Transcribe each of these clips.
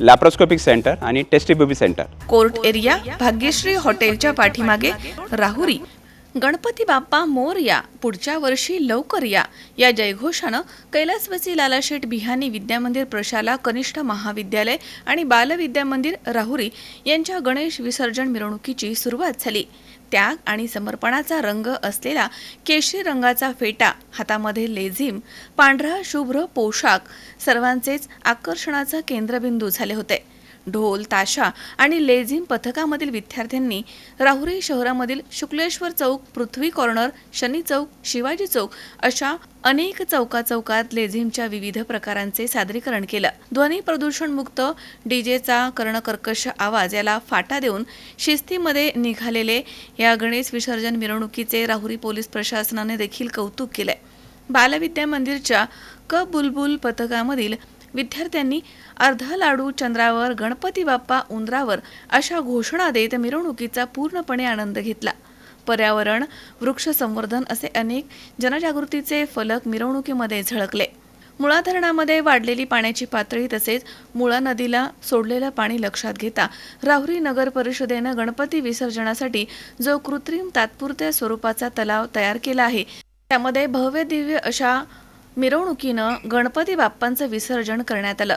Laparoscopic centre आणि test tube baby centre court area Bhagyashree हॉटेलच्या पाठीमागे राहुरी. गणपती बाप्पा मोरया पुढच्या वर्षी लवकर या. या जयघोषानं कैलासवासी लालाशेठ बिहानी विद्यामंदिर प्रशाला कनिष्ठ महाविद्यालय आणि बालविद्यामंदिर राहुरी यांच्या गणेश विसर्जन मिरवणुकीची सुरुवात झाली. त्याग आणि समर्पणाचा रंग असलेला केशरी रंगाचा फेटा हातामध्ये लेझिम पांढरा शुभ्र पोशाख सर्वांचेच आकर्षणाचा केंद्रबिंदू झाले होते. ढोल ताशा आणि लेझिम पथकामधील विद्यार्थ्यांनी राहुरी शहरामधील शुक्लेश्वर चौक पृथ्वी कॉर्नर शनी चौक शिवाजी चौक अशा अनेक चौका चौकात लेझिमच्या विविध प्रकारांचे सादरीकरण केलं. ध्वनी प्रदूषण मुक्त डीजेचा कर्णकर्कश आवाज याला फाटा देऊन शिस्तीमध्ये निघालेले या गणेश विसर्जन मिरवणुकीचे राहुरी पोलीस प्रशासनाने देखील कौतुक केलंय. बालविद्या मंदिरच्या क बुलबुल पथकामधील विद्यार्थ्यांनी अर्धा लाडू चंद्रावर गणपती बाप्पा उंदरावर अशा घोषणा देत मिरवणुकीचा पूर्णपणे आनंद घेतला. पर्यावरण वृक्ष संवर्धन असे अनेक जनजागृतीचे फलक मिरवणुकीमध्ये झळकले. मुळा धरणामध्ये वाढलेली पाण्याची पातळी तसेच मुळा नदीला सोडलेलं पाणी लक्षात घेता राहुरी नगर परिषदेनं गणपती विसर्जनासाठी जो कृत्रिम तात्पुरत्या स्वरूपाचा तलाव तयार केला आहे त्यामध्ये भव्य दिव्य अशा मिरवणुकीनं गणपती बाप्पांचं विसर्जन करण्यात आलं.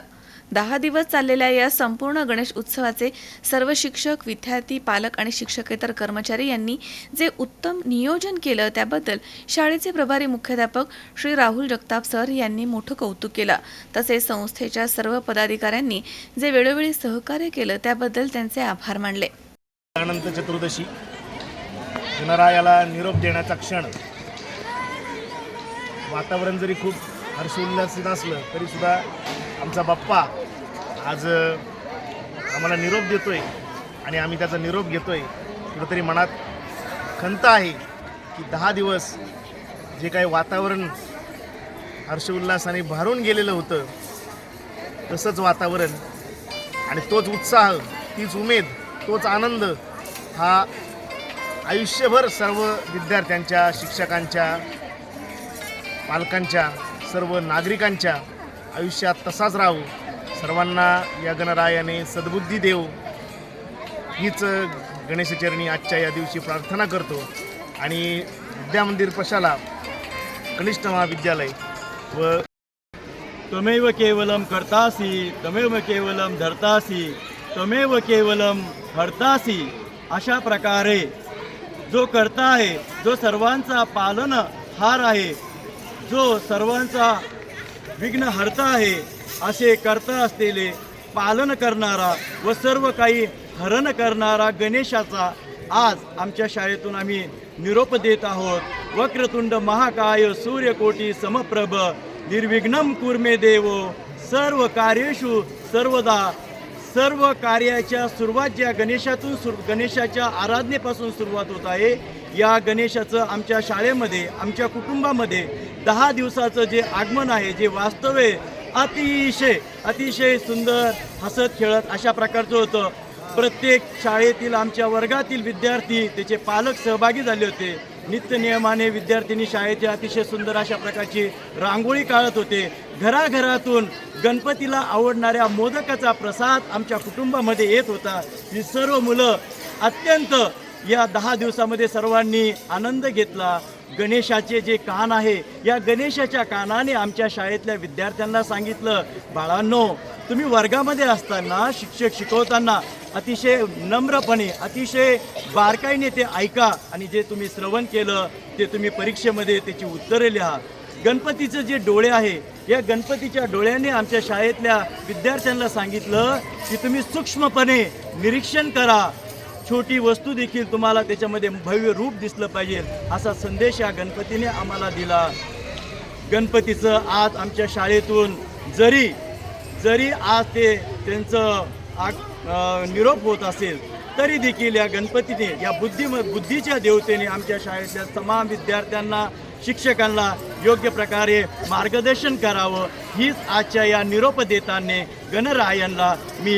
दहा दिवस चाललेल्या या संपूर्ण गणेश उत्सवाचे सर्व शिक्षक विद्यार्थी पालक आणि शिक्षकेतर कर्मचारी यांनी जे उत्तम नियोजन केलं त्याबद्दल शाळेचे प्रभारी मुख्याध्यापक श्री राहुल जगताप सर यांनी मोठं कौतुक केलं. तसेच संस्थेच्या सर्व पदाधिकाऱ्यांनी जे वेळोवेळी सहकार्य केलं त्याबद्दल त्यांचे आभार मानले. अनंत चतुर्दशी. गणरायाला निरोप देण्याचा क्षण. वातावरण जरी खूप हर्षोल्लासित असलं तरीसुद्धा आमचा बाप्पा आज आम्हाला निरोप देतोय आणि आम्ही त्याचा निरोप घेतोय. कुठंतरी मनात खंत आहे की दहा दिवस जे काही वातावरण हर्षोल्लासाने भारून गेलेलं होतं तसंच वातावरण आणि तोच उत्साह तीच उमेद तोच आनंद हा आयुष्यभर सर्व विद्यार्थ्यांच्या शिक्षकांच्या पालकांच्या सर्व नागरिकांच्या आयुष्यात तसाच राहू. सर्वांना या गणरायाने सद्बुद्धी देऊ. हीच गणेशचरणी आजच्या या दिवशी प्रार्थना करतो. आणि विद्यामंदिर पशाला कनिष्ठ महाविद्यालय व त्वमेव केवलं करतासी त्वमेव केवलं धरतासी त्वमेव केवलं हरतासी अशा प्रकारे जो करता आहे जो सर्वांचा पालन हार आहे जो सर्वांचा विघ्न हरता आहे असे करता असलेले पालन करणारा व सर्व काही हरण करणारा गणेशाचा आज आमच्या शाळेतून आम्ही निरोप देत आहोत. वक्रतुंड महाकाय सूर्यकोटी समप्रभ निर्विघ्नम कुर्मे देव सर्व कार्येषु सर्वदा सर्व कार्याच्या सुरुवात ज्या गणेशातून सुर गणेशाच्या आराधनेपासून सुरुवात होत आहे या गणेशाचं आमच्या शाळेमध्ये आमच्या कुटुंबामध्ये दहा दिवसाचं जे आगमन आहे जे वास्तव आहे अतिशय अतिशय सुंदर हसत खेळत अशा प्रकारचं होतं. प्रत्येक शाळेतील आमच्या वर्गातील विद्यार्थी त्याचे पालक सहभागी झाले होते. नित्यनियमाने विद्यार्थिनी शाळेचे अतिशय सुंदर अशा प्रकारची रांगोळी काढत होते. घराघरातून गणपतीला आवडणाऱ्या मोदकाचा प्रसाद आमच्या कुटुंबामध्ये येत होता. ही सर्व मुलं अत्यंत या दहा दिवसामध्ये सर्वांनी आनंद घेतला. गणेशाचे जे कान आहे या गणेशाच्या कानाने आमच्या शाळेतल्या विद्यार्थ्यांना सांगितलं बाळांनो तुम्ही वर्गामध्ये असताना शिक्षक शिकवताना अतिशय नम्रपणे अतिशय बारकाईने ते ऐका आणि जे तुम्ही श्रवण केलं ते तुम्ही परीक्षेमध्ये त्याची उत्तरे लिहा. गणपतीचं जे डोळे आहे या गणपतीच्या डोळ्याने आमच्या शाळेतल्या विद्यार्थ्यांना सांगितलं की तुम्ही सूक्ष्मपणे निरीक्षण करा छोटी वस्तू देखील तुम्हाला त्याच्यामध्ये भव्य रूप दिसलं पाहिजे असा संदेश या गणपतीने आम्हाला दिला. गणपतीचं आज आमच्या शाळेतून जरी जरी आज ते त्यांचं आग निरोप होत असेल तरी देखील या गणपतीने या बुद्धिम बुद्धीच्या देवतेने आमच्या शाळेतल्या तमाम विद्यार्थ्यांना शिक्षकांना योग्य प्रकारे मार्गदर्शन करावं. हीच आजच्या या निरोप देताने गणरायांना मी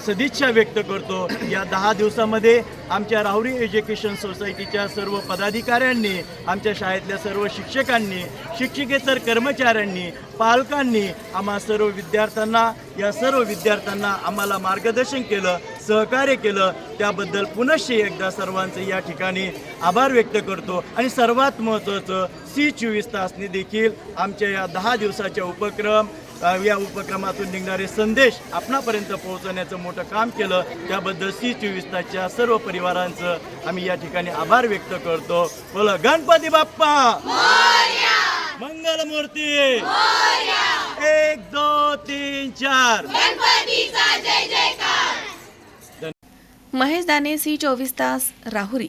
सदिच्छा व्यक्त करतो. या दहा दिवसामध्ये आमच्या राहुरी एज्युकेशन सोसायटीच्या सर्व पदाधिकाऱ्यांनी आमच्या शाळेतल्या सर्व शिक्षकांनी शिक्षिकेतर कर्मचाऱ्यांनी पालकांनी आम्हा सर्व विद्यार्थ्यांना या सर्व विद्यार्थ्यांना आम्हाला मार्गदर्शन केलं सहकार्य केलं. त्याबद्दल पुनश्च एकदा सर्वांचे या ठिकाणी आभार व्यक्त करतो. आणि सर्वात महत्त्वाचं सी चोवीस तासने देखील आमच्या या दहा दिवसाच्या उपक्रम या उपक्रमातून निघणारे संदेश आपणापर्यंत पोहोचवण्याचं मोठं काम केलं. त्याबद्दल सी चोवीस तासच्या सर्व परिवारांचं आम्ही या ठिकाणी आभार व्यक्त करतो. बोला गणपती बाप्पा! मंगलमूर्ती! एक दोन तीन चार! महेश दाने सी चोवीस तास राहुरी